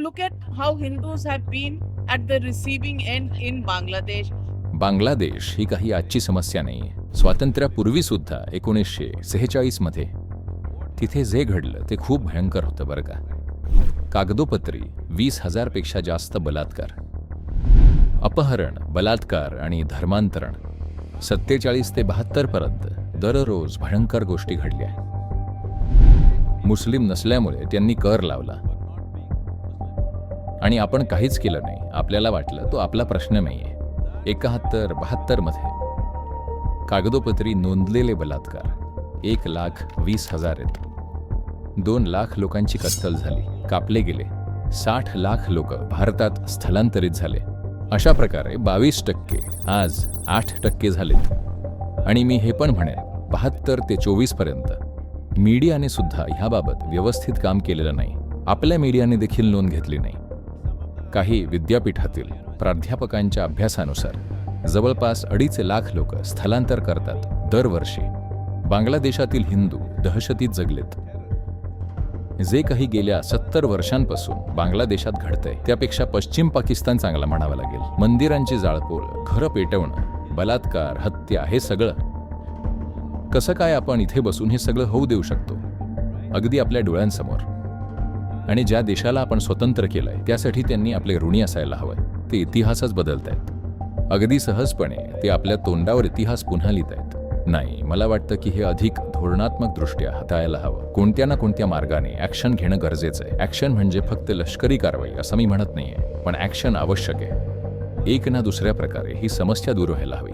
look at how Hindus have been at the receiving end in Bangladesh. Bangladesh ही काही आजची समस्या नाही स्वातंत्र्यापूर्वी सुद्धा एकोणीसशे सेहेचाळीसमध्ये. तिथे जे घडलं ते खूप भयंकर होतं बरं का. कागदोपत्री वीस हजारपेक्षा जास्त बलात्कार. अपहरण बलात्कार आणि धर्मांतरण. सत्तेचाळीस ते बहात्तर पर्यंत दररोज भयंकर गोष्टी घडल्या. मुस्लिम नसल्यामुळे त्यांनी कर लावला. आणि आपण काहीच केलं नाही. आपल्याला वाटलं तो आपला प्रश्न नाहीये. एकाहत्तर बहात्तरमध्ये कागदोपत्री नोंदलेले बलात्कार. एक लाख वीस हजार आहेत दोन लाख लोकांची कत्तल झाली. कापले गेले. साठ लाख लोक भारतात स्थलांतरित झाले. अशा प्रकारे बावीस टक्के आज आठ टक्के झालेत आणि मी हे पण म्हणेन बहात्तर ते चोवीसपर्यंत मीडियाने सुद्धा ह्याबाबत व्यवस्थित काम केलेलं नाही. आपल्या मीडियाने देखील नोंद घेतली नाही. काही विद्यापीठातील प्राध्यापकांच्या अभ्यासानुसार जवळपास अडीच लाख लोक स्थलांतर करतात दरवर्षी. बांगलादेशातील हिंदू दहशतीत जगलेत. जे काही गेल्या सत्तर वर्षांपासून बांगलादेशात घडतंय त्यापेक्षा पश्चिम पाकिस्तान चांगला म्हणावा लागेल. मंदिरांची जाळपोळ घरं पेटवणं बलात्कार हत्या हे सगळं. कसं काय आपण इथे बसून हे सगळं होऊ देऊ शकतो? अगदी आपल्या डोळ्यांसमोर. आणि ज्या देशाला आपण स्वतंत्र केलंय त्यासाठी त्यांनी आपले ऋणी असायला हवंय. ते इतिहासच बदलत आहेत अगदी सहजपणे ते आपल्या तोंडावर इतिहास पुन्हा लिहित आहेत नाही मला वाटतं की हे अधिक धोरणात्मक दृष्ट्या हाताळायला हवं. कोणत्या ना कोणत्या मार्गाने ऍक्शन घेणं गरजेचं आहे. ऍक्शन म्हणजे फक्त लष्करी कारवाई असं मी म्हणत नाहीये. पण ऍक्शन आवश्यक आहे. एक ना दुसऱ्या प्रकारे ही समस्या दूर व्हायला हवी.